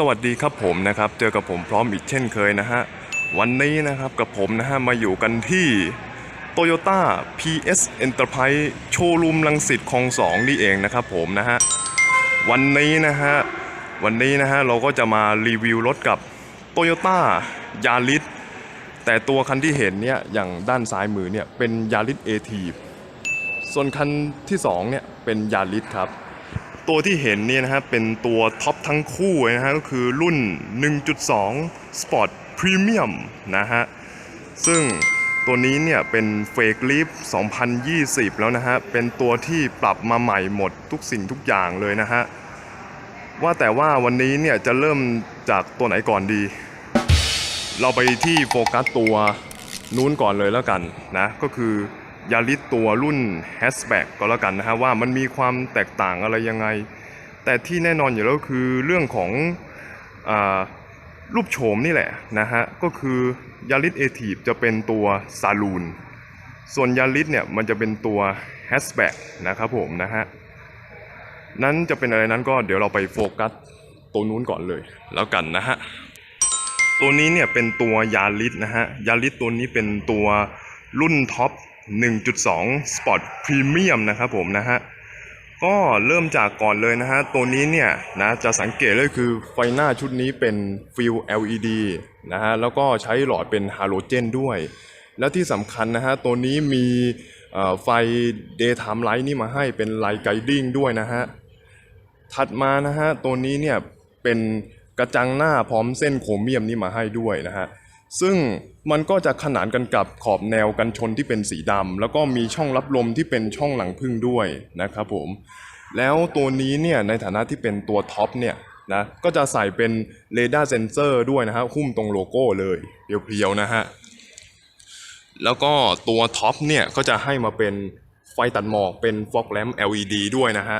สวัสดีครับผมนะครับ เจอกับผมพร้อมอีกเช่นเคยนะฮะ วันนี้นะครับกับผมนะฮะ มาอยู่กันที่ Toyota PS Enterprise โชว์รูมลังสิตคลองสองนี่เองนะครับผมนะฮะ วันนี้นะฮะ วันนี้นะฮะ เราก็จะมารีวิวรถกับ Toyota Yaris แต่ตัวคันที่เห็นเนี่ย อย่างด้านซ้ายมือเนี่ย เป็น Yaris a t ส่วนคันที่สองเนี่ยเป็นยาริสครับ ตัวที่เห็นเนี่ยนะฮะเป็นตัวท็อปทั้งคู่นะฮะก็คือรุ่น 1.2 Sport Premium นะฮะ ซึ่งตัวนี้เนี่ยเป็นเฟกลิฟ2020 แล้วนะฮะ เป็นตัวที่ปรับมาใหม่หมดทุกสิ่งทุกอย่างเลยนะฮะ ว่าแต่ว่าวันนี้เนี่ยจะเริ่มจากตัวไหนก่อนดี เราไปที่โฟกัสตัวนู้นก่อนเลยแล้วกันนะ ก็คือ ยาริสตัวรุ่น Hatchback ก็แล้วกันนะฮะว่ามันมีความแตกต่างอะไรยังไง แต่ที่แน่นอนอยู่แล้วคือเรื่องของอรูปโฉมนี่แหละนะฮะก็คือยาริสเอทีฟจะเป็นตัวซาลูนส่วนยาริสเนี่ยมันจะเป็นตัว Hatchback นะครับผมนะฮะนั้นจะเป็นอะไรนั้นก็เดี๋ยวเราไปโฟกัสตัวนู้นก่อนเลยแล้วกันนะฮะตัวนี้เนี่ยเป็นตัวยาริสนะฮะยาริสตัวนี้เป็นตัวรุ่นท็อป 1.2 Sport Premium นะครับผมนะฮะก็เริ่มจากก่อนเลยนะฮะ ตัวนี้เนี่ยนะจะสังเกตเลยคือไฟหน้าชุดนี้เป็นฟิล LED นะฮะแล้วก็ใช้หลอดเป็นฮาโลเจนด้วย แล้วที่สำคัญนะฮะ ตัวนี้มีไฟ Daytime Light นี่มาให้เป็น Light Guiding ด้วยนะฮะ ถัดมานะฮะ ตัวนี้เนี่ยเป็นกระจังหน้าพร้อมเส้นโครเมียมนี่มาให้ด้วยนะฮะ ซึ่งมันก็จะขนานกันกับขอบแนวกันชนที่เป็นสีดำแล้วก็มีช่องรับลมที่เป็นช่องหลังพึ่งด้วยนะครับผมแล้วตัวนี้เนี่ยในฐานะที่เป็นตัวท็อปเนี่ยนะก็จะใส่เป็นเรดาร์เซนเซอร์ด้วยนะฮะหุ้มตรงโลโก้เลยเพียวๆนะฮะแล้วก็ตัวท็อปเนี่ยก็จะให้มาเป็นไฟตัดหมอกเป็นฟอกแลม LED ด้วยนะฮะ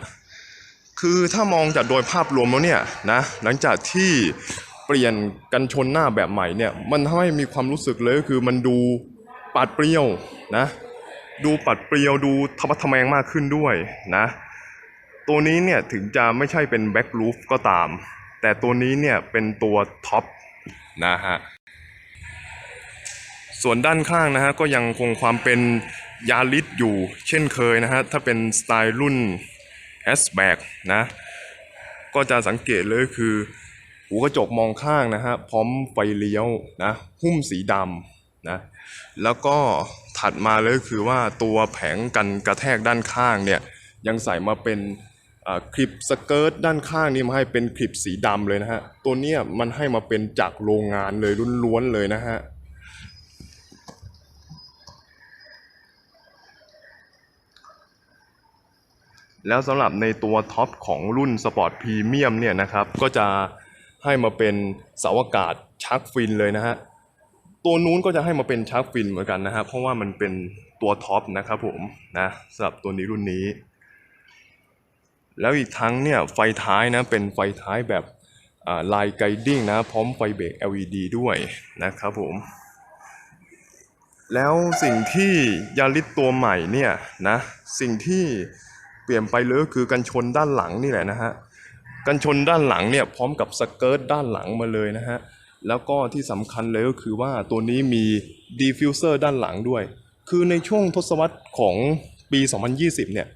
คือถ้ามองจากโดยภาพรวมแล้วเนี่ยนะหลังจากที่ เปลี่ยนกันชนหน้าแบบใหม่เนี่ยมันทำให้มีความรู้สึกเลยก็คือมันดูปัดเปรี้ยวนะดูปัดเปรี้ยวดูทะมัดทะแมงมากขึ้นด้วยนะ ตัวนี้เนี่ยถึงจะไม่ใช่เป็นแบ็กลูฟก็ตาม แต่ตัวนี้เนี่ยเป็นตัวท็อปนะฮะส่วนด้านข้างนะฮะก็ยังคงความเป็นยาริสอยู่เช่นเคยนะฮะถ้าเป็นสไตล์รุ่นแฮชแบกนะก็จะสังเกตเลยคือ หูกระจกมองข้างนะฮะพร้อมไฟเลี้ยวนะหุ้มสีดำนะแล้วก็ถัดมาเลยคือว่าตัวแผงกันกระแทกด้านข้างเนี่ยยังใส่มาเป็นคลิปสเกิร์ตด้านข้างนี่มาให้เป็นคลิปสีดำเลยนะฮะตัวเนี้ยมันให้มาเป็นจากโรงงานเลยล้วนๆเลยนะฮะแล้วสำหรับในตัวท็อปของรุ่นสปอร์ตพรีเมียมเนี่ยนะครับก็จะ ให้มาเป็นเสาอากาศชักฟินเลยนะฮะตัวนู้นก็จะให้มาเป็นชักฟินเหมือนกันนะฮะเพราะว่ามันเป็นตัวท็อปนะครับผมนะสำหรับตัวนี้รุ่นนี้ แล้วอีกทั้งเนี่ยไฟท้ายนะเป็นไฟท้ายแบบลายไกดิ้งนะพร้อมไฟเบรก LED ด้วยนะครับผม แล้วสิ่งที่ยาริสตัวใหม่เนี่ยนะสิ่งที่เปลี่ยนไปเลยก็คือกันชนด้านหลังนี่แหละนะฮะ กันชนด้านหลังเนี่ยพร้อมกับสเกิร์ตด้านหลังมาเลยนะฮะแล้วก็ที่สำคัญเลยก็คือว่าตัวนี้มีดีฟิวเซอร์ด้านหลังด้วย คือในช่วงทศวรรษของปี 2020 เนี่ย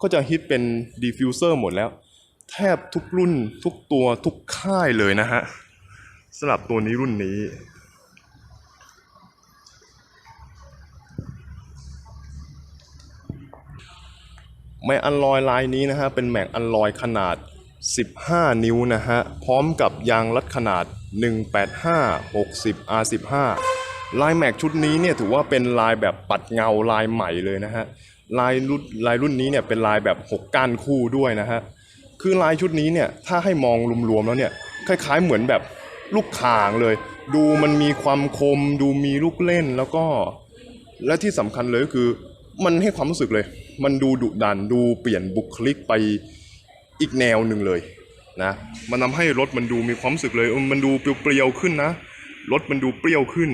ก็จะฮิตเป็นดีฟิวเซอร์หมดแล้ว แทบทุกรุ่นทุกตัวทุกค่ายเลยนะฮะสำหรับตัวนี้รุ่นนี้ แม็กอันลอยลายนี้นะฮะ เป็นแม็กอันลอยขนาด 15 นิ้วนะฮะ พร้อมกับยางรัดขนาด 185 60 R15 ลายแม็กชุดนี้เนี่ยถือว่าเป็นลายแบบปัดเงาลายใหม่เลยนะฮะ ลายรุ่นลายรุ่นนี้เนี่ยเป็นลายแบบ 6 ก้านคู่ด้วยนะฮะ คือลายชุดนี้เนี่ยถ้าให้มองรวมๆแล้วเนี่ยคล้ายๆเหมือนแบบลูกข่างเลย ดูมันมีความคม ดูมีลูกเล่นแล้วก็ และที่สำคัญเลยก็คือ มันให้ความรู้สึกเลย มันดูดุดันดูเปลี่ยนบุคลิกไป อีกแนวหนึ่งเลยนะมันทำให้รถมันดูมีความสึกเลยมันดูเปรี้ยวๆขึ้นนะรถมันดูเปรี้ยวขึ้น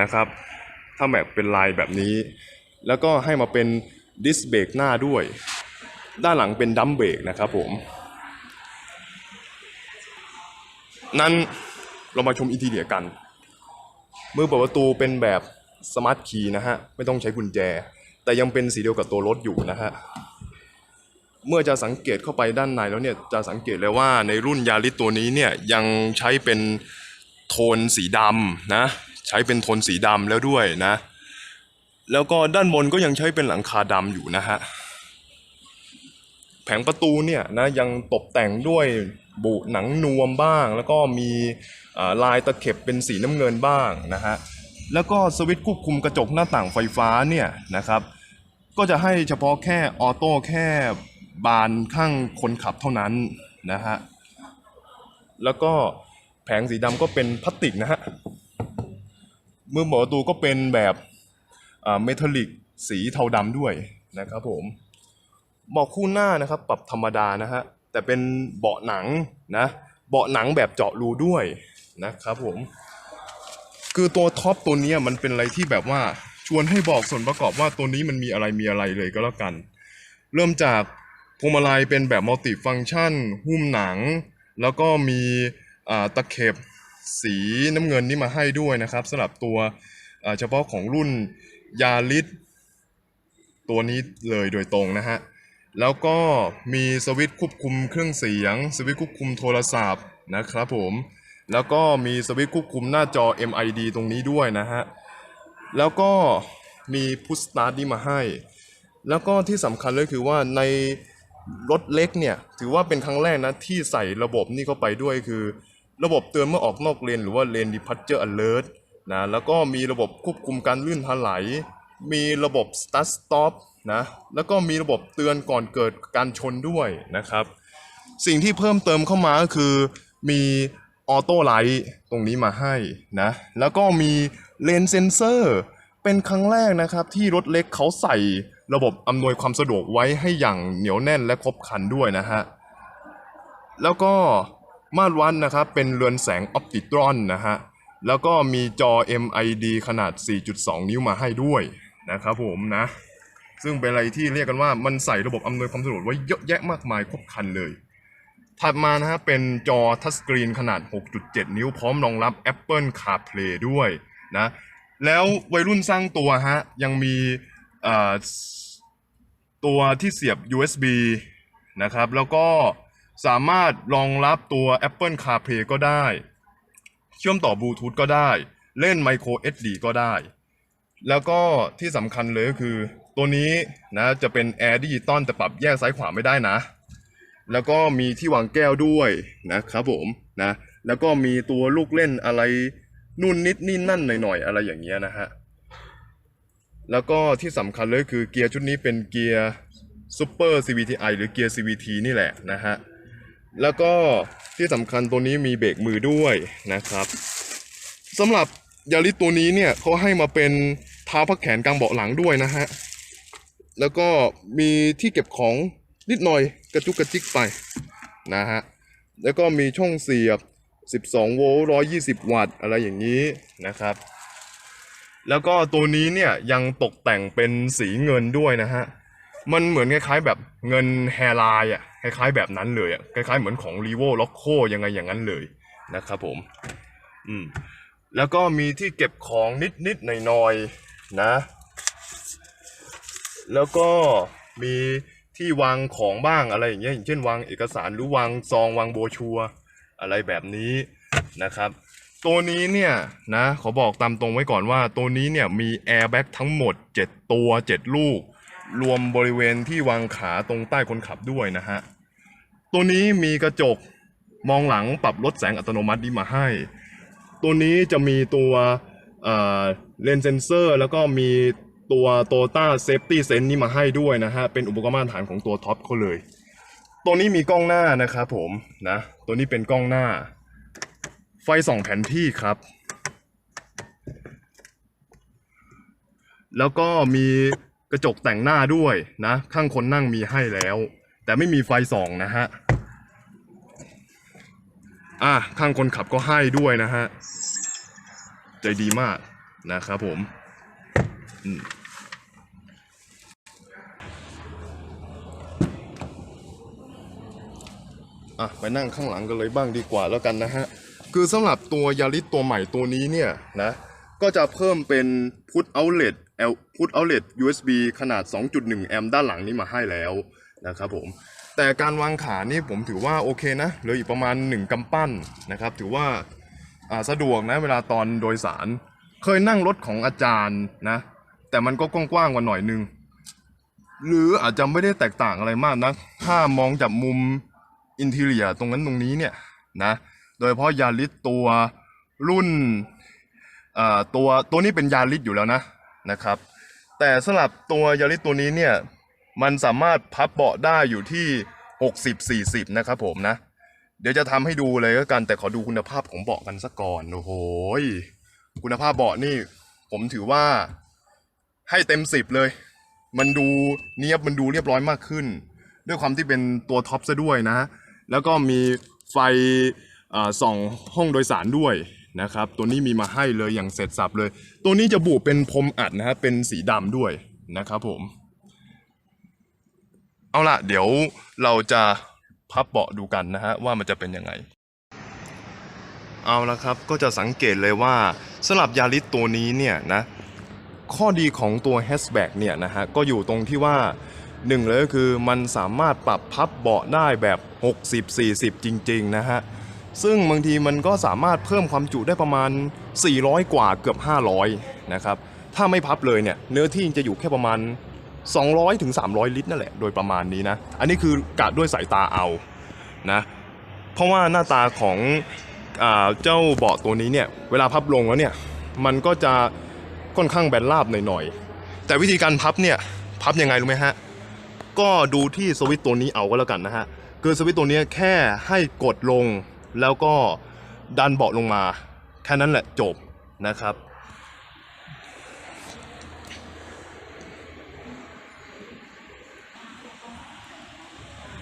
นะครับ ถ้าแบบเป็นลายแบบนี้ แล้วก็ให้มาเป็นดิสเบรกหน้าด้วย ด้านหลังเป็นดัมเบรกนะครับผมนั้นเรามาชมอินทีเดียกัน มือเปิดประตูเป็นแบบสมาร์ทคีย์นะฮะ ไม่ต้องใช้กุญแจ แต่ยังเป็นสีเดียวกับตัวรถอยู่นะฮะ เมื่อจะสังเกตเข้าไปด้านในแล้วเนี่ยจะสังเกตเลยว่าในรุ่นยาริสตัวนี้เนี่ยยังใช้เป็นโทนสีดำนะใช้เป็นโทนสีดำแล้วด้วยนะ แล้วก็ด้านบนก็ยังใช้เป็นหลังคาดำอยู่นะฮะแผงประตูเนี่ยนะยังตกแต่งด้วยบุหนังนวมบ้าง แล้วก็มีลายตะเข็บเป็นสีน้ำเงินบ้างนะฮะแล้วก็สวิตช์ควบคุมกระจกหน้าต่างไฟฟ้าเนี่ยนะครับ ก็จะให้เฉพาะแค่ออโต้แค่ บานข้างคนขับเท่านั้นนะฮะ แล้วก็แผงสีดำก็เป็นพลาสติกนะฮะ มือหมอประตูก็เป็นแบบเมทัลลิกสีเทาดำด้วยนะครับผมเบาะคู่หน้านะครับปรับธรรมดานะฮะ แต่เป็นเบาะหนังนะ เบาะหนังแบบเจาะรูด้วยนะครับผม คือตัวท็อปตัวนี้มันเป็นอะไรที่แบบว่าชวนให้บอกส่วนประกอบว่าตัวนี้มันมีอะไรมีอะไรเลยก็แล้วกัน เริ่มจาก พวงมาลัยเป็นแบบมัลติฟัง c t ชัน หุ้มหนัง แล้วก็มีตะเข็บสีน้ำเงินนี่มาให้ด้วยนะครับสำหรับตัวเฉพาะของรุ่นยาริสตัวนี้เลยโดยตรงนะฮะ แล้วก็มีสวิตช์ควบคุมเครื่องเสียง สวิตช์ควบคุมโทรศัพท์นะครับผม แล้วก็มีสวิตช์ควบคุมหน้าจอ MID ตรงนี้ด้วยนะฮะ แล้วก็มีพุชสตาร์ทนี่มาให้ แล้วก็ที่สำคัญเลยคือว่าใน รถเล็กเนี่ยถือว่าเป็นครั้งแรกนะที่ใส่ระบบนี่เข้าไปด้วยคือ ระบบเตือนเมื่อออกนอกเลนหรือว่าเลน departure alert นะแล้วก็มีระบบควบคุมการลื่นถลายมีระบบ start stop นะแล้วก็มีระบบเตือนก่อนเกิดการชนด้วยนะครับ สิ่งที่เพิ่มเติมเข้ามาก็คือมีออโต้ไลท์ตรงนี้มาให้นะแล้วก็มีเลนเซนเซอร์ เป็นครั้งแรกนะครับที่รถเล็กเขาใส่ระบบอำนวยความสะดวกไว้ให้อย่างเหนียวแน่นและครบครันด้วยนะฮะ แล้วก็มาตรวัดนะครับเป็นเรือนแสงออปติตรอนนะฮะ แล้วก็มีจอ MID ขนาด 4.2 นิ้วมาให้ด้วยนะครับผมนะ ซึ่งเป็นอะไรที่เรียกกันว่ามันใส่ระบบอำนวยความสะดวกไว้เยอะแยะมากมายครบครันเลย ถัดมานะฮะเป็นจอทัชสกรีนขนาด 6.7 นิ้วพร้อมรองรับ Apple CarPlay ด้วยนะ แล้ววัยรุ่นสร้างตัวฮะ ยังมีตัวที่เสียบ USB นะครับ แล้วก็สามารถรองรับตัว Apple CarPlay ก็ได้ เชื่อมต่อบลูทูธก็ได้ เล่น Micro SD ก็ได้ แล้วก็ที่สำคัญเลยก็คือ ตัวนี้นะจะเป็นแอร์ดิจิตอลแต่ปรับแยกซ้ายขวาไม่ได้นะ แล้วก็มีที่วางแก้วด้วยนะครับผมนะ แล้วก็มีตัวลูกเล่นอะไร นู่นนิดนี่นั่นหน่อยๆอะไรอย่างเงี้ยนะฮะแล้วก็ที่สำคัญเลยคือเกียร์ชุดนี้เป็นเกียร์ Super CVTi หรือเกียร์ CVT นี่แหละนะฮะแล้วก็ที่สำคัญตัวนี้มีเบรกมือด้วยนะครับสำหรับยาริสตัวนี้เนี่ยเขาให้มาเป็นเท้าพักแขนกลางเบาะหลังด้วยนะฮะแล้วก็มีที่เก็บของนิดหน่อยกระจุกกระจิกไปนะฮะแล้วก็มีช่องเสียบ 12 โวลต์120 วัตต์ อะไรอย่างนี้นะครับ แล้วก็ตัวนี้เนี่ยยังตกแต่งเป็นสีเงินด้วยนะฮะ มันเหมือนคล้ายๆแบบเงินแฮร์ไลน์อะคล้ายๆแบบนั้นเลยอะคล้ายๆเหมือนของ r ีโวล็อกโคยังไงอย่างนั้นเลยนะครับผม อืม แล้วก็มีที่เก็บของนิดๆหน่อยๆนะ แล้วก็มีที่วางของบ้างอะไรอย่างเงี้ยอย่างเช่นวางเอกสารหรือวางซองวางโบชัว อะไรแบบนี้นะครับ ตัวนี้เนี่ยนะขอบอกตามตรงไว้ก่อนว่า ตัวนี้เนี่ยมีแอร์แบ็กทั้งหมด 7 ตัว 7 ลูก รวมบริเวณที่วางขาตรงใต้คนขับด้วยนะฮะ ตัวนี้มีกระจกมองหลังปรับลดแสงอัตโนมัตินี้มาให้ ตัวนี้จะมีตัวเลนเซนเซอร์แล้วก็มีตัว t o ต้าเซฟตี้เซนนี่มาให้ด้วยนะฮะ เป็นอุปกรณ์มาตรฐานของตัวท็อปเขาเลย ตัวนี้มีกล้องหน้านะครับผมนะ ตัวนี้เป็นกล้องหน้า ไฟส่องแผนที่ครับ แล้วก็มีกระจกแต่งหน้าด้วยนะ ข้างคนนั่งมีให้แล้ว แต่ไม่มีไฟส่องนะฮะอะข้างคนขับก็ให้ด้วยนะฮะ ใจดีมากนะครับผม อืม อะไปนั่งข้างหลังกันเลยบ้างดีกว่าแล้วกันนะฮะ คือสำหรับตัวยาริสตัวใหม่ตัวนี้เนี่ยนะ ก็จะเพิ่มเป็น Put Outlet L Put Outlet USB ขนาด 2.1 แอมป์ด้านหลังนี้มาให้แล้วนะครับผม แต่การวางขานี่ผมถือว่าโอเคนะเหลืออีกประมาณ 1กำปั้นนะครับ ถือว่าสะดวกนะเวลาตอนโดยสาร เคยนั่งรถของอาจารย์นะ แต่มันก็กว้างๆกว่าหน่อยนึง หรืออาจจะไม่ได้แตกต่างอะไรมากนะถ้ามองจากมุม อินทีเรียตรงนั้นตรงนี้เนี่ยนะโดยเฉพาะยาริสตัวรุ่นตัวตัวนี้เป็นยาริสอยู่แล้วนะนะครับ แต่สำหรับตัวยาริสตัวนี้เนี่ยมันสามารถพับเบาะได้อยู่ที่ 60-40 นะครับผมนะ เดี๋ยวจะทำให้ดูเลยก็กันแต่ขอดูคุณภาพของเบาะกันสักก่อนโอ้โหคุณภาพเบาะนี่ผมถือว่าให้เต็มสิบเลย มันดูเนียบมันดูเรียบร้อยมากขึ้น ด้วยความที่เป็นตัวท็อปซะด้วยนะ แล้วก็มีไฟส่องห้องโดยสารด้วยนะครับ ตัวนี้มีมาให้เลยอย่างเสร็จสับเลย ตัวนี้จะบุเป็นพรมอัดนะฮะเป็นสีดำด้วยนะครับผม เอาล่ะ เดี๋ยวเราจะพับเบาะดูกันนะฮะว่ามันจะเป็นยังไง เอาละครับก็จะสังเกตเลยว่าสำหรับยาริสตัวนี้เนี่ยนะข้อดีของตัว hatchback เนี่ยนะฮะก็อยู่ตรงที่ว่า หนึ่งเลยก็คือมันสามารถปรับพับเบาะได้แบบ 60-40 จริง ๆ นะฮะ ซึ่งบางทีมันก็สามารถเพิ่มความจุได้ประมาณ 400 กว่าเกือบ 500 นะครับ ถ้าไม่พับเลยเนี่ย เนื้อที่จะอยู่แค่ประมาณ 200ถึง300ลิตรนั่นแหละ โดยประมาณนี้นะ อันนี้คือกะด้วยสายตาเอานะ เพราะว่าหน้าตาของอเจ้าเบาะตัวนี้เนี่ย เวลาพับลงแล้วเนี่ย มันก็จะค่อนข้างแบนราบหน่อยๆ แต่วิธีการพับเนี่ย พับยังไงรู้ไหมฮะ ก็ดูที่สวิตตัวนี้เอาก็แล้วกันนะฮะคือสวิตตัวนี้แค่ให้กดลงแล้วก็ดันเบาะลงมา แค่นั้นแหละจบนะครับ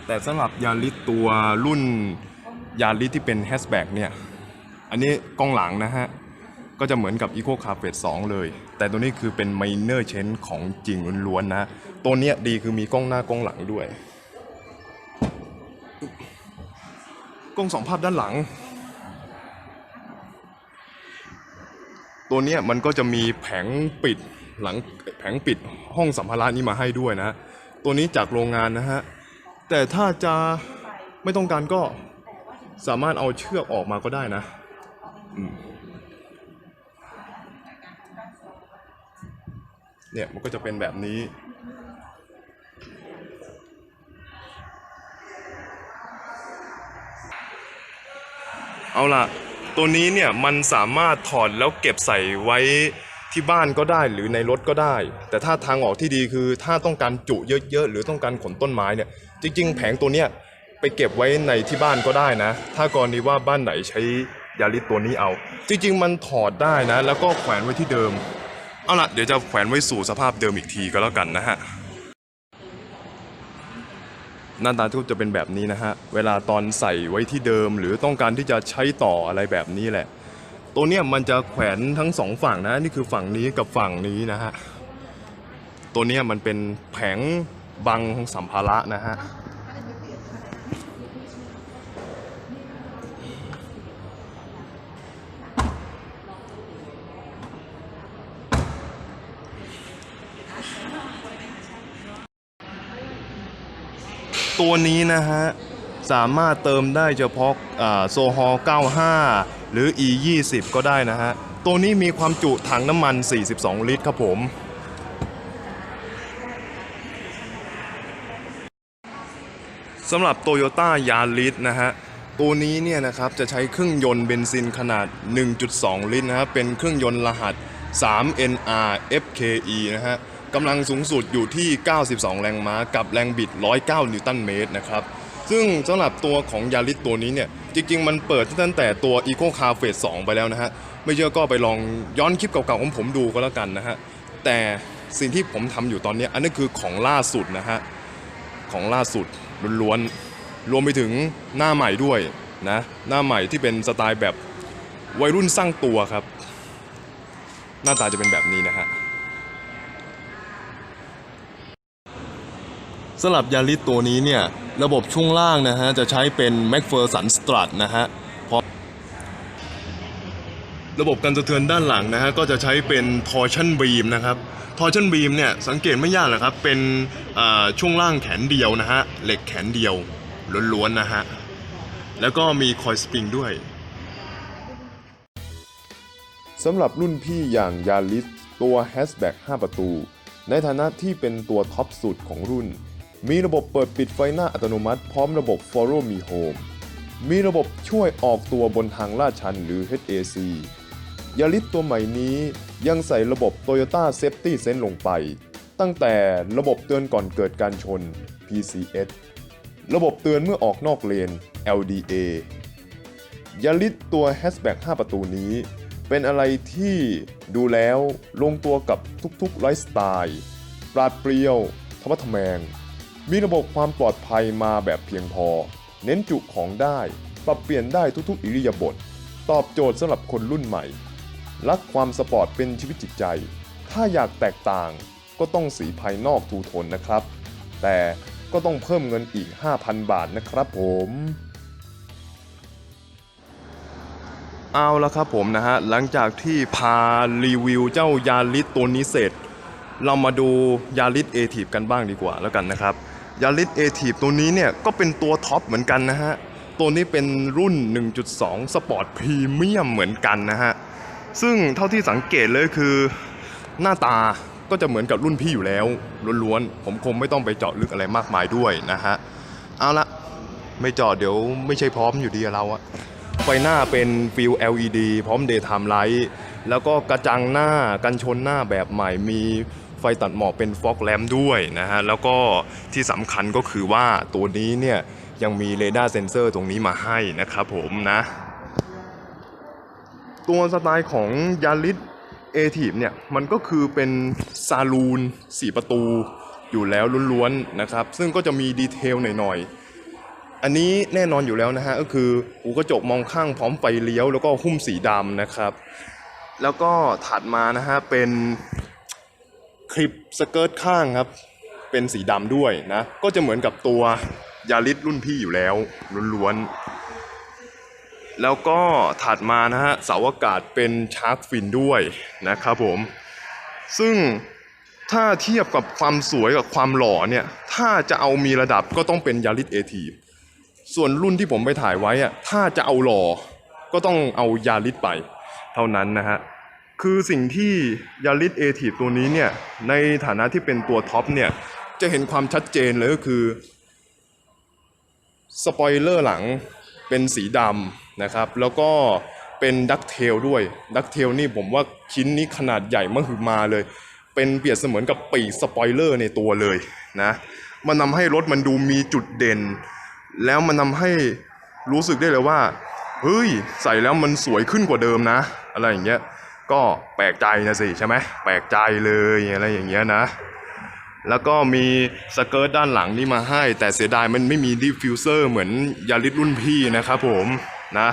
แต่สำหรับยาริสตัวรุ่นยาริสที่เป็นแฮชแบ็กเนี่ยอันนี้กล้องหลังนะฮะ ก็จะเหมือนกับ Eco Carpet 2 เลย แต่ตัวนี้คือเป็น Minor Change ของจริงล้วนๆนะ ตัวเนี้ยดีคือมีกล้องหน้ากล้องหลังด้วย กล้องสองภาพด้านหลัง ตัวเนี้ยมันก็จะมีแผงปิดหลังแผงปิดห้องสัมภาระนี้มาให้ด้วยนะ ตัวนี้จากโรงงานนะฮะ แต่ถ้าจะไม่ต้องการก็สามารถเอาเชือกออกมาก็ได้นะ เนี่ยมันก็จะเป็นแบบนี้ เอาล่ะ ตัวนี้เนี่ยมันสามารถถอดแล้วเก็บใส่ไว้ที่บ้านก็ได้หรือในรถก็ได้ แต่ถ้าทางออกที่ดีคือถ้าต้องการจุเยอะๆหรือต้องการขนต้นไม้เนี่ยจริง ๆ แผงตัวเนี้ยไปเก็บไว้ในที่บ้านก็ได้นะ ถ้ากรณีว่าบ้านไหนใช้ยาริสตัวนี้เอา จริง ๆ มันถอดได้นะ แล้วก็แขวนไว้ที่เดิม เอาล่ะ เดี๋ยวจะแขวนไว้สู่สภาพเดิมอีกทีก็แล้วกันนะฮะ หน้าตาก็จะเป็นแบบนี้นะฮะ เวลาตอนใส่ไว้ที่เดิม หรือต้องการที่จะใช้ต่ออะไรแบบนี้แหละ ตัวเนี้ยมันจะแขวนทั้งสองฝั่งนะ นี่คือฝั่งนี้กับฝั่งนี้นะฮะ ตัวเนี้ยมันเป็นแผงบังของสัมภาระนะฮะ ตัวนี้นะฮะ สามารถเติมได้เฉพาะโซฮอล95 หรือ E 20ก็ได้นะฮะ ตัวนี้มีความจุถังน้ำมัน 42 ลิตรครับผม สำหรับ Toyota Yaris นะฮะ ตัวนี้เนี่ยนะครับจะใช้เครื่องยนต์เบนซินขนาด 1.2 ลิตรนะครับเป็นเครื่องยนต์รหัส 3NR FKE นะฮะ กำลังสูงสุดอยู่ที่ 92 แรงม้ากับแรงบิด 109 นิวตันเมตรนะครับ ซึ่งสำหรับตัวของยาริสตัวนี้เนี่ย จริง ๆ มันเปิดตั้งแต่ตัว Eco Car Phase 2 ไปแล้วนะฮะ ไม่เชื่อก็ไปลองย้อนคลิปเก่าๆของผมดูก็แล้วกันนะฮะ แต่สิ่งที่ผมทำอยู่ตอนนี้อันนี้คือของล่าสุดนะฮะ ของล่าสุดล้วนๆ รวมไปถึงหน้าใหม่ด้วยนะ หน้าใหม่ที่เป็นสไตล์แบบวัยรุ่นสร้างตัวครับ หน้าตาจะเป็นแบบนี้นะฮะ สำหรับยาริสตัวนี้เนี่ยระบบช่วงล่างนะฮะจะใช้เป็น m c p h e r s o n Strut นะฮะพร้อระบบการสะเทือนด้านหลังนะฮะก็จะใช้เป็น torsion beam นะครับ torsion beam เนี่ยสังเกตไม่ยากหรอกครับ เป็นช่วงล่างแขนเดียวนะฮะเหล็กแขนเดียวล้วนๆนะฮะแล้วก็มีคอยสปริงด้วยสำหรับรุ่นพี่อย่างยาริสตัว Hatchback 5ประตู ในฐานะที่เป็นตัวท็อปสุดของรุ่น มีระบบเปิดปิดไฟหน้าอัตโนมัติพร้อมระบบ Follow Me Home มีระบบช่วยออกตัวบนทางลาดชันหรือ HAC ยาริสตัวใหม่นี้ยังใส่ระบบ Toyota Safety Sense ลงไป ตั้งแต่ระบบเตือนก่อนเกิดการชน PCS ระบบเตือนเมื่อออกนอกเลน LDA ยาริสตัว Hatchback 5ประตูนี้ เป็นอะไรที่ดูแล้วลงตัวกับทุกๆไลฟ์สไตล์ ปราดเปรียวทวัฒแมง มีระบบความปลอดภัยมาแบบเพียงพอ เน้นจุของได้ ปรับเปลี่ยนได้ทุกๆ อิริยาบถ ตอบโจทย์สำหรับคนรุ่นใหม่ รักความสปอร์ตเป็นชีวิตจิตใจ ถ้าอยากแตกต่างก็ต้องสีภายนอกทูโทนนะครับ แต่ก็ต้องเพิ่มเงินอีก 5,000 บาทนะครับผม เอาละครับผมนะฮะ หลังจากที่พารีวิวเจ้ายาริสตัวนี้เสร็จ เรามาดูยาริสเอทีฟกันบ้างดีกว่าแล้วกันนะครับ ยาริสเอทีฟตัวนี้เนี่ยก็เป็นตัวท็อปเหมือนกันนะฮะ ตัวนี้เป็นรุ่น 1.2 สปอร์ตพรีเมียมเหมือนกันนะฮะ ซึ่งเท่าที่สังเกตเลยคือหน้าตาก็จะเหมือนกับรุ่นพี่อยู่แล้วล้วนๆ ผมคงไม่ต้องไปเจาะลึกอะไรมากมายด้วยนะฮะ เอาละไม่เจาะเดี๋ยวไม่ใช่พร้อมอยู่ดีเราอะไฟหน้าเป็นฟิล LED พร้อม Daytime Light แล้วก็กระจังหน้ากันชนหน้าแบบใหม่มี ไฟตัดหมอกเป็นฟอกแลมด้วยนะฮะ แล้วก็ที่สำคัญก็คือว่าตัวนี้เนี่ยยังมีเรดาร์เซนเซอร์ตรงนี้มาให้นะครับผมนะ ตัวสไตล์ของยาริสเอทีฟเนี่ย มันก็คือเป็นซาลูน 4 ประตูอยู่แล้วล้วนๆนะครับ ซึ่งก็จะมีดีเทลหน่อยๆ อันนี้แน่นอนอยู่แล้วนะฮะ ก็คือหูกระจกมองข้างพร้อมไฟเลี้ยว แล้วก็หุ้มสีดำนะครับ แล้วก็ถัดมานะฮะ เป็น คลิปสเกิร์ตข้างครับ เป็นสีดำด้วยนะ ก็จะเหมือนกับตัวยาริสรุ่นพี่อยู่แล้วล้วนๆ แล้วก็ถัดมานะฮะเสาอากาศเป็นชาร์กฟินด้วยนะครับผม ซึ่งถ้าเทียบกับความสวยกับความหล่อเนี่ย ถ้าจะเอามีระดับก็ต้องเป็นยาริสเอทีส่วนรุ่นที่ผมไปถ่ายไว้อะถ้าจะเอาหล่อก็ต้องเอายาริสไป เท่านั้นนะฮะ คือสิ่งที่ยาริสเอทีฟตัวนี้เนี่ยในฐานะที่เป็นตัวท็อปเนี่ยจะเห็นความชัดเจนเลยก็คือสปอยเลอร์หลังเป็นสีดำนะครับ แล้วก็เป็นดักเทลด้วยดักเทลนี่ผมว่าชิ้นนี้ขนาดใหญ่มหึมาเลย เป็นเปรียบเสมือนกับปีกสปอยเลอร์ในตัวเลยนะมันทำให้รถมันดูมีจุดเด่น แล้วมันทำให้รู้สึกได้เลยว่าเฮ้ยใส่แล้วมันสวยขึ้นกว่าเดิมนะ อะไรอย่างเงี้ย ก็แปลกใจนะสิใช่ไหมแปลกใจเลยอะไรอย่างเงี้ยนะ แล้วก็มีสเกิร์ตด้านหลังนี่มาให้ แต่เสียดายมันไม่มีดิฟฟิวเซอร์เหมือนยาริสรุ่นพี่นะครับผมนะ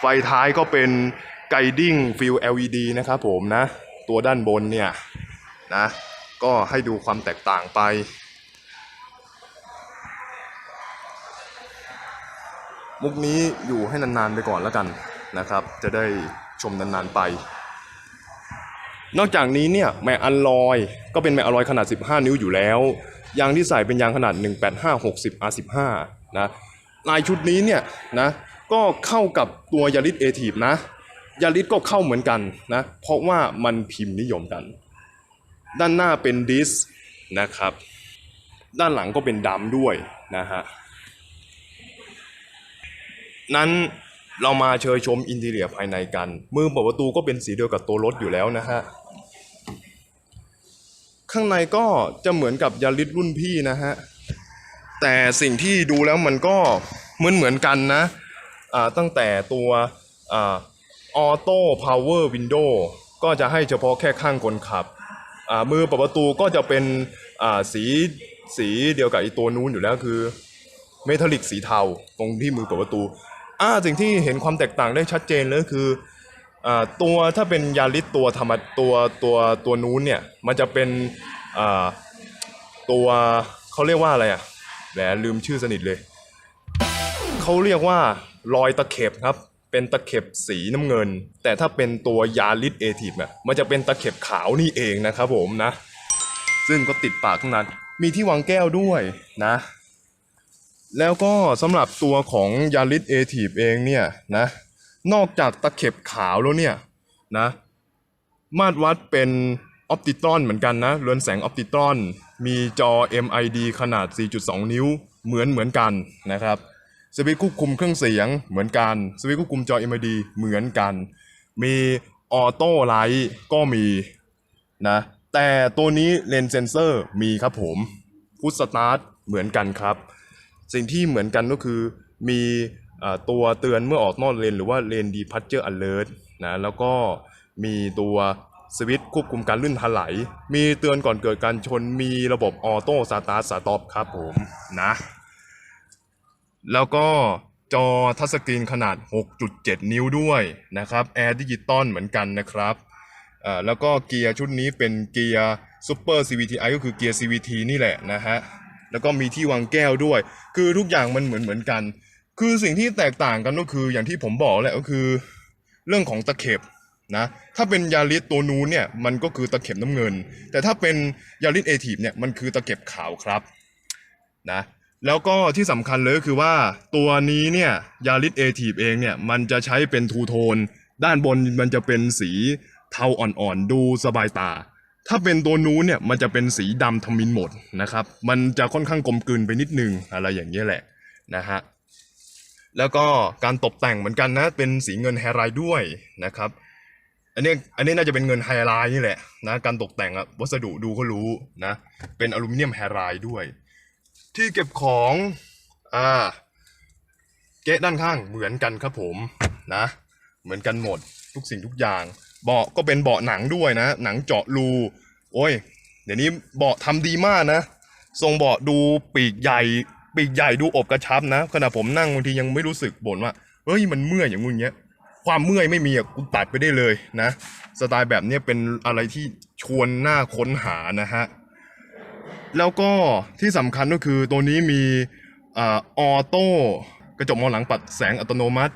ไฟท้ายก็เป็นไกดิ้งฟิล LED นะครับผมนะ ตัวด้านบนเนี่ยนะก็ให้ดูความแตกต่างไปมุกนี้อยู่ให้นานๆไปก่อนแล้วกันนะครับ จะได้ชมนานๆไป นอกจากนี้เนี่ยแมอัลลอยก็เป็นแมอัลลอยขนาด 15 นิ้วอยู่แล้ว ยางที่ใส่เป็นยางขนาด 185 60 R15 นะลายชุดนี้เนี่ยนะก็เข้ากับตัวยาริสเอทีฟนะยาริสก็เข้าเหมือนกันนะเพราะว่ามันพิมพ์นิยมกัน ด้านหน้าเป็นดิสนะครับ ด้านหลังก็เป็นดำด้วยนะฮะนั้นเรามาเชยชมอินทีเรียภายในกัน มือเปิดประตูก็เป็นสีเดียวกับตัวรถอยู่แล้วนะฮะ ข้างในก็จะเหมือนกับยาริสรุ่นพี่นะฮะ แต่สิ่งที่ดูแล้วมันก็เหมือนเหมือนกันนะตั้งแต่ตัวออโต้พาวเวอร์วินโดว์ก็จะให้เฉพาะแค่ข้างคนขับ มือปิดประตูก็จะเป็นสีสีเดียวกับไอีตัวนู้นอยู่แล้วคือเมทัลลิกสีเทาตรงที่มือเปิดประตู อ่าสิ่งที่เห็นความแตกต่างได้ชัดเจนเลยคือ ตัวถ้าเป็นยาริสตัวธรรมตัวตัวตัวนู้นเนี่ยมันจะเป็นตัวเขาเรียกว่าอะไรอะแหมลืมชื่อสนิทเลยเขาเรียกว่ารอยตะเข็บครับ เป็นตะเข็บสีน้ำเงิน แต่ถ้าเป็นตัวยาลิสเอทีฟเนี่ยมันจะเป็นตะเข็บขาวนี่เองนะครับผมนะ ซึ่งก็ติดปากทั้งนั้น มีที่วางแก้วด้วยนะ แล้วก็สำหรับตัวของยาลิสเอทีฟเองเนี่ยนะ นอกจากตะเข็บขาวแล้วเนี่ยนะมาตรวัดเป็นออปติตรอนเหมือนกันนะเรือนแสงออปติตรอน มีจอ MID ขนาด 4.2 นิ้วเหมือนเหมือนกันนะครับสวิตช์ควบคุมเครื่องเสียงเหมือนกันสวิตช์ควบคุมจอ MID เหมือนกัน มีออโต้ไลท์ก็มีนะแต่ตัวนี้เลนเซนเซอร์มีครับผมฟุตสตาร์ทเหมือนกันครับ สิ่งที่เหมือนกันก็คือมี ตัวเตือนเมื่อออกนอกเลนหรือว่าเลนดีพั t เจอร์ alert นะแล้วก็มีตัวสวิตช์ควบคุมการลื่นถลายมีเตือนก่อนเกิดการชนมีระบบออโต้สตาร์ทสต็อปครับผมนะ แล้วก็จอทัชสกรีนขนาด 6.7 นิ้วด้วยนะครับแอร์ดิจิตอลเหมือนกันนะครับแล้วก็เกียร์ชุดนี้เป็นเกียร์ Super CVTi ก็คือเกียร์ CVT นี่แหละนะฮะ แล้วก็มีที่วางแก้วด้วย คือทุกอย่างมันเหมือนเหมือนกัน คือสิ่งที่แตกต่างกันก็คืออย่างที่ผมบอกแหละก็คือ เรื่องของตะเข็บนะถ้าเป็นยาริสตัวนู้นเนี่ยมันก็คือตะเข็บน้ำเงิน แต่ถ้าเป็นยาริสเอทีฟเนี่ยมันคือตะเข็บขาวครับนะแล้วก็ที่สำคัญเลยก็คือว่าตัวนี้เนี่ยยาริสเอทีฟเองเนี่ยมันจะใช้เป็นทูโทน ด้านบนมันจะเป็นสีเทาอ่อนๆดูสบายตา ถ้าเป็นตัวนู้นเนี่ยมันจะเป็นสีดำทมินหมดนะครับ มันจะค่อนข้างกลมกลืนไปนิดนึงอะไรอย่างเงี้ยแหละนะฮะ แล้วก็การตกแต่งเหมือนกันนะเป็นสีเงินไฮไลท์ด้วยนะครับ อันนี้อันนี้น่าจะเป็นเงินไฮไลท์นี่แหละนะการตกแต่งอะวัสดุดูก็รู้นะเป็นอลูมิเนียมไฮไลท์ด้วย ที่เก็บของอ่าเก๊ะด้านข้างเหมือนกันครับผมนะเหมือนกันหมดทุกสิ่งทุกอย่าง เบาะก็เป็นเบาะหนังด้วยนะ หนังเจาะรูโอ้ยเดี๋ยวนี้เบาะทำดีมากนะ ทรงเบาะดูปีกใหญ่ ปีกใหญ่ดูอบกระชับนะขณะผมนั่งบางทียังไม่รู้สึกบ่นว่าเฮ้ยมันเมื่อยอย่างงู้นเงี้ยความเมื่อยไม่มีอะกูตัดไปได้เลยนะ สไตล์แบบเนี้ยเป็นอะไรที่ชวนหน้าค้นหานะฮะ แล้วก็ที่สำคัญก็คือตัวนี้มีอออโต้กระจกมองหลังปัดแสงอัตโนมัติ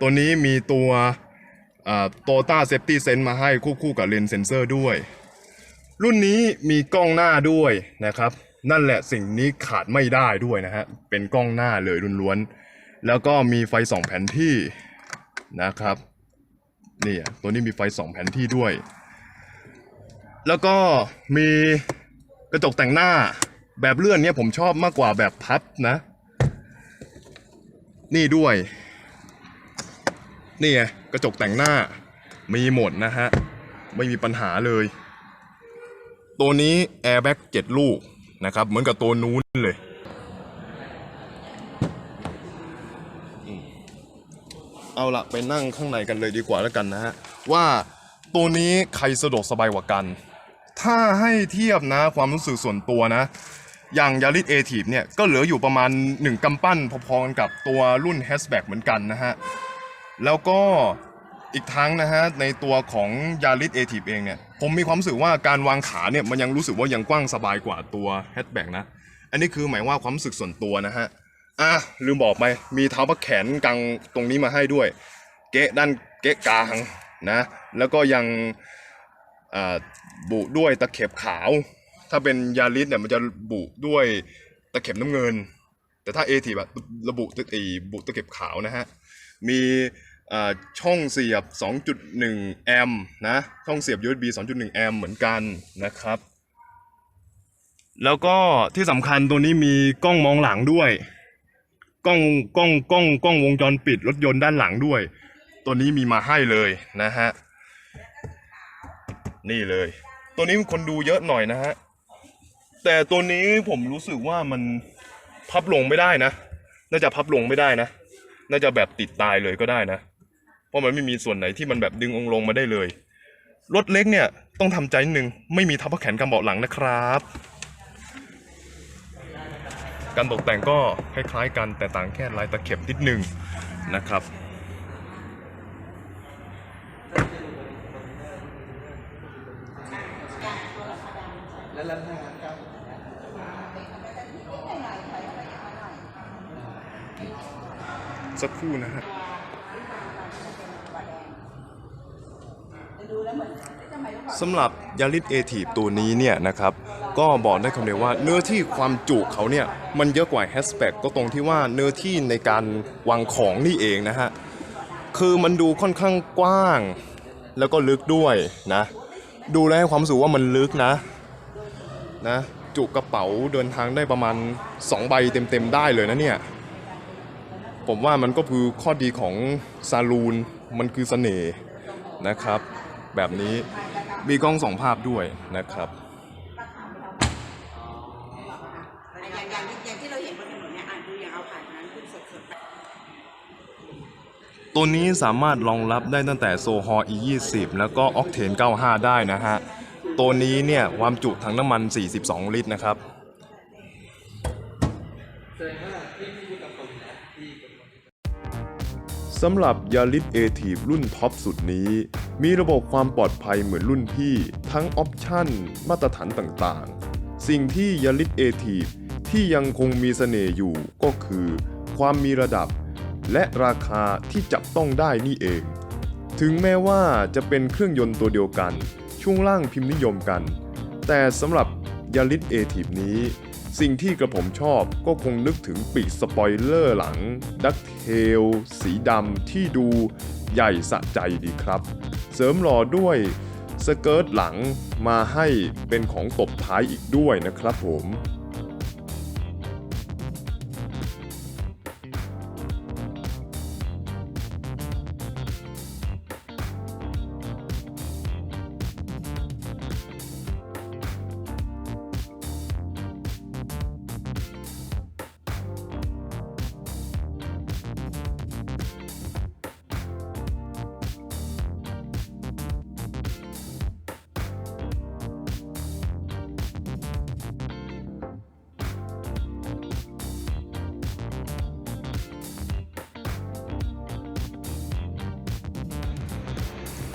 ตัวนี้มีตัวโตต้าเซฟตี้เซนมาให้คู่คู่กับเลนเซนเซอร์ด้วย รุ่นนี้มีกล้องหน้าด้วยนะครับ นั่นแหละสิ่งนี้ขาดไม่ได้ด้วยนะฮะ เป็นกล้องหน้าเลยล้วนๆ แล้วก็มีไฟสองแผนที่นะครับ นี่อะตัวนี้มีไฟสองแผนที่ด้วย แล้วก็มีกระจกแต่งหน้าแบบเลื่อนเนี่ยผมชอบมากกว่าแบบพับนะ นี่ด้วย นี่ไงกระจกแต่งหน้ามีหมดนะฮะ ไม่มีปัญหาเลย ตัวนี้แอร์แบ็กเจ็ดลูก นะครับ เหมือนกับตัวนู้นเลยเอาละไปนั่งข้างในกันเลยดีกว่าแล้วกันนะฮะว่าตัวนี้ใครสะดวกสบายกว่ากัน ถ้าให้เทียบนะความรู้สึกส่วนตัวนะ อย่างยาริสเอทีฟเนี่ยก็เหลืออยู่ประมาณ 1กำปั้นพอๆกันกับตัวรุ่นแฮชแบ็กเหมือนกันนะฮะแล้วก็อีกทั้งนะฮะในตัวของยาริสเอทีฟเองเนี่ย ผมมีความรู้สึกว่าการวางขาเนี่ยมันยังรู้สึกว่ายังกว้างสบายกว่าตัวแฮชแบ็กนะ อันนี้คือหมายว่าความรู้สึกส่วนตัวนะฮะอะลืมบอกไปมีเท้าพักแขนกลางตรงนี้มาให้ด้วย เกะด้านเกะกลางนะ แล้วก็ยังบุด้วยตะเข็บขาว ถ้าเป็นยาริสเนี่ยมันจะบุด้วยตะเข็บน้ำเงิน แต่ถ้าเอทีแบบระบุตะไอบุตะเข็บขาวนะฮะมี ช่องเสียบ 2.1 แอมป์นะ ช่องเสียบ USB 2.1 แอมป์เหมือนกันนะครับ แล้วก็ที่สำคัญตัวนี้มีกล้องมองหลังด้วย กล้องกล้องกล้องกล้องวงจรปิดรถยนต์ด้านหลังด้วย ตัวนี้มีมาให้เลยนะฮะ นี่เลย ตัวนี้คนดูเยอะหน่อยนะฮะ แต่ตัวนี้ผมรู้สึกว่ามันพับลงไม่ได้นะ น่าจะพับลงไม่ได้นะ น่าจะแบบติดตายเลยก็ได้นะ เพราะมันไม่มีส่วนไหนที่มันแบบดึงองค์ลงมาได้เลย รถเล็กเนี่ยต้องทำใจนิดนึงไม่มีทับแขนกำเบาะหลังนะครับ การตกแต่งก็คล้ายๆกันแต่ต่างแค่ลายตะเข็บนิดนึงนะครับสักครู่นะฮะ สำหรับยาริสเอทีฟตัวนี้เนี่ยนะครับก็บอกได้คำเดียวว่าเนื้อที่ความจุเขาเนี่ยมันเยอะกว่าแฮชแบ็กก็ตรงที่ว่าเนื้อที่ในการวางของนี่เองนะฮะคือมันดูค่อนข้างกว้าง แล้วก็ลึกด้วยนะดูแล้วให้ความรู้สึกว่ามันลึกนะนะจุกระเป๋าเดินทางได้ประมาณ 2 ใบเต็มๆได้เลยนะเนี่ยผมว่ามันก็คือข้อดีของซาลูนมันคือเสน่ห์นะครับ แบบนี้มีกล้องสองภาพด้วยนะครับอย่างอย่างอย่างที่เราเห็นบนถนนเนี่ยอ่านดูอย่างเอาผ่านนั้นขึ้นสดๆตัวนี้สามารถรองรับได้ตั้งแต่โซฮอ E20 แล้วก็ออกเทน 95 ได้นะฮะ ตัวนี้เนี่ยความจุถังน้ำมัน 42 ลิตรนะครับ สำหรับยาริสเอทีฟรุ่นท็อปสุดนี้ มีระบบความปลอดภัยเหมือนรุ่นพี่ ทั้งออปชั่น มาตรฐานต่างๆ สิ่งที่ยาริสเอทีฟที่ยังคงมีเสน่ห์อยู่ก็คือ ความมีระดับ และราคาที่จับต้องได้นี่เอง ถึงแม้ว่าจะเป็นเครื่องยนต์ตัวเดียวกัน ช่วงล่างพิมพ์นิยมกัน แต่สำหรับยาริสเอทีฟนี้ สิ่งที่กระผมชอบก็คงนึกถึงปีกสปอยเลอร์หลัง ดักเทล สีดำที่ดูใหญ่สะใจดีครับ เสริมหล่อด้วยสเกิร์ตหลังมาให้เป็นของตบท้ายอีกด้วยนะครับผม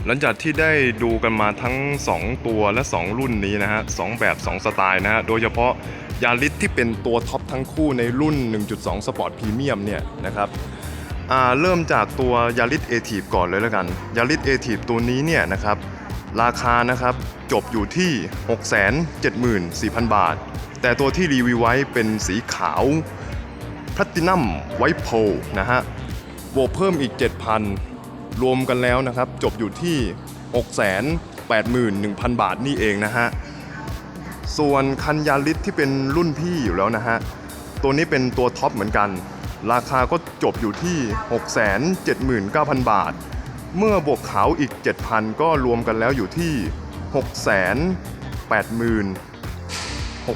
หลังจากที่ได้ดูกันมาทั้ง 2 ตัวและ 2 รุ่นนี้นะฮะสองแบบ 2 สไตล์นะฮะโดยเฉพาะยาริสที่เป็นตัวท็อปทั้งคู่ในรุ่น 1.2สปอร์ตพรีเมียมเนี่ยนะครับอ่าเริ่มจากตัวยาริสเอทีฟก่อนเลยแล้วกันยาริสเอทีฟตัวนี้เนี่ยนะครับราคานะครับจบอยู่ที่ 674,000 บาท แต่ตัวที่รีวิวไว้เป็นสีขาวแพลตินัมไวท์โพลนะฮะบวกเพิ่มอีก 7,000 รวมกันแล้วนะครับ จบอยู่ที่ 681,000 บาทนี่เองนะฮะ ส่วนคันยาริสที่เป็นรุ่นพี่อยู่แล้วนะฮะ ตัวนี้เป็นตัวท็อปเหมือนกัน ราคาก็จบอยู่ที่ 679,000 บาท เมื่อบวกขาวอีก 7,000 ก็รวมกันแล้วอยู่ที่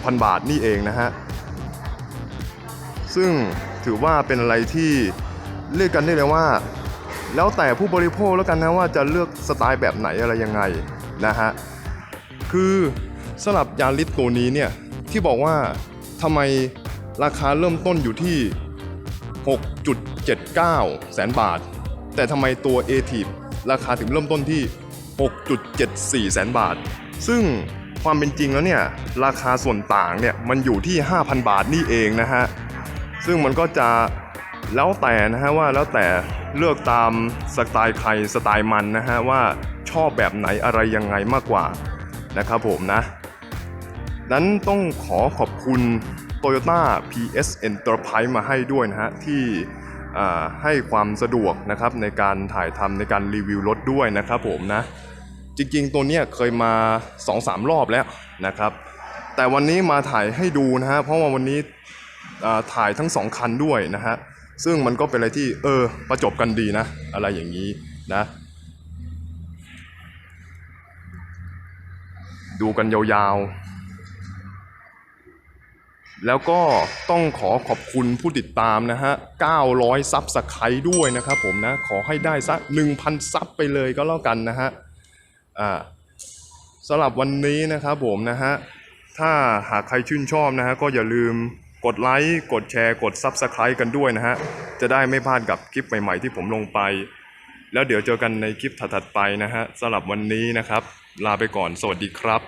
686,000 บาทนี่เองนะฮะ ซึ่งถือว่าเป็นอะไรที่เรียกกันได้เลยว่า แล้วแต่ผู้บริโภคแล้วกันนะว่าจะเลือกสไตล์แบบไหนอะไรยังไงนะฮะคือสำหรับยาริสตัวนี้เนี่ยที่บอกว่าทำไมราคาเริ่มต้นอยู่ที่ 6.79 แสนบาท แต่ทำไมตัว a t i v ราคาถึงเริ่มต้นที่ 6.74 แสนบาท ซึ่งความเป็นจริงแล้วเนี่ยราคาส่วนต่างเนี่ยมันอยู่ที่ 5,000 บาทนี่เองนะฮะ ซึ่งมันก็จะ แล้วแต่นะฮะว่าแล้วแต่เลือกตามสไตล์ใครสไตล์มันนะฮะว่าชอบแบบไหนอะไรยังไงมากกว่านะครับผมนะนั้นต้องขอขอบคุณ Toyota PS Enterprise มาให้ด้วยนะฮะที่ให้ความสะดวกนะครับในการถ่ายทำในการรีวิวรถด้วยนะครับผมนะจริงๆตัวเนี้ยเคยมา 2-3 รอบแล้วนะครับ แต่วันนี้มาถ่ายให้ดูนะฮะเพราะว่าวันนี้ถ่ายทั้งสองคันด้วยนะฮะ ซึ่งมันก็เป็นอะไรที่เออประจบกันดีนะ อะไรอย่างนี้นะ ดูกันยาวๆ แล้วก็ต้องขอขอบคุณผู้ติดตามนะฮะ 900 ซับสไครต์ด้วยนะครับผมนะ ขอให้ได้สัก 1,000 ซับไปเลยก็แล้วกันนะฮะ อ่าสำหรับวันนี้นะครับผมนะฮะ ถ้าหากใครชื่นชอบนะฮะก็อย่าลืม กดไลค์กดแชร์กด Subscribe กันด้วยนะฮะ จะได้ไม่พลาดกับคลิปใหม่ ๆ ที่ผมลงไป แล้วเดี๋ยวเจอกันในคลิปถัดๆไปนะฮะสำหรับวันนี้นะครับ ลาไปก่อนสวัสดีครับ